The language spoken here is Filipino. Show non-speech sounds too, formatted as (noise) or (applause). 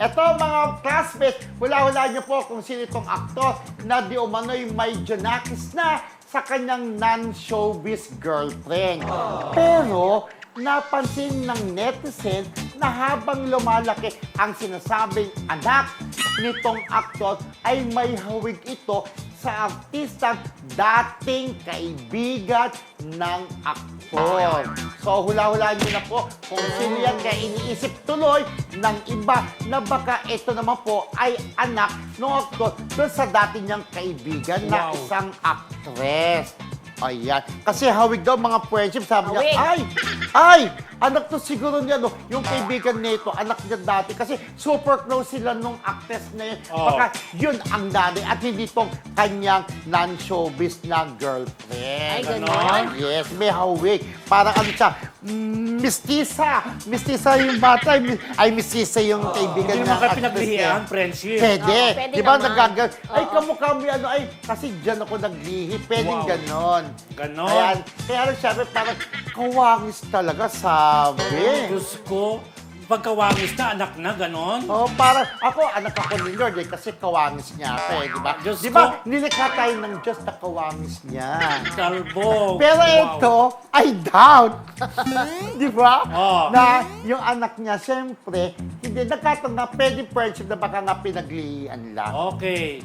Ito mga classmates, hula-hula niyo po kung sino itong aktor na di umano'y may Jonakis na sa kanyang non-showbiz girlfriend. Pero, napansin ng netizen na habang lumalaki ang sinasabing anak nitong aktor ay may hawig ito sa artistang dating kaibigan ng aktor. So hula-hula niyo na po kung sino yan kaya iniisip tuloy ng iba na baka ito naman po ay anak ng aktor doon sa dati niyang kaibigan na Wow. isang actress. Ayan. Kasi hawig daw mga friendship. Sabi niya, ay, ay, anak to siguro niya, no? Yung kaibigan nito, anak niya dati. Kasi super close sila nung actress na yun. Oo. Baka yun ang nanay at hindi tong kanyang non-showbiz na girlfriend. Ay, ganon? Yes, may hawig. Parang ano siya, mm, mistisa. Mistisa yung bata. ay mi- Ay, mistisa yung kaibigan Hindi niya. naman kayo pinaglihian, friendship. Pwede. Oo, pwede Di ba naman. nagagal? Ay, Oo. kamukha mo yan. Ay, kasi dyan ako naglihi. Pwedeng Wow. ganon. Ganon? Kaya, kaya rin syempre parang kawangis talaga sabi. Diyos ko, pagkawangis na, anak na, ganon. Oh, parang ako, anak ako ni Lord eh, kasi kawangis niya ako eh, di ba? Diyos Di ba, ko. nilikha tayo ng Diyos na kawangis niya. Kalbo. Pero Wow. ito, I doubt. (laughs) di ba? Oo. Na yung anak niya, siyempre, hindi, nagkataon na pwede friendship na baka nga pinaglihan lang. Okay.